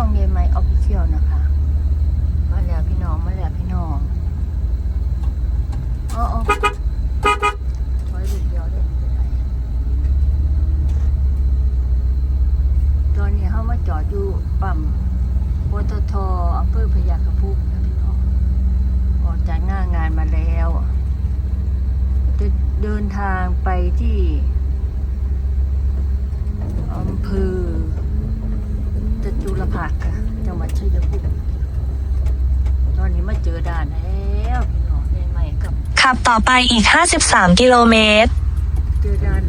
ช่องเยไมออฟฟิเชียลนะคะมาแล้วพี่น้องมาแล้วพี่น้องอ๋ออ๋อไว้ลูเดียวได้ไม่เป็นไรตอนนี้เขามาจอดอยู่ปั๊มปตทอำเภอพยาคฆพุนะพี่น้องออกจากหน้างานมาแล้วจะเดินทางไปที่อำเภอ ตุรพักษ์ค่ะจังหวัดชัยภูมิตอนนี้มาเจอด่านแล้วพี่น้องใหม่ๆกับขับต่อไปอีก 53 กิโลเมตร เจอด่าน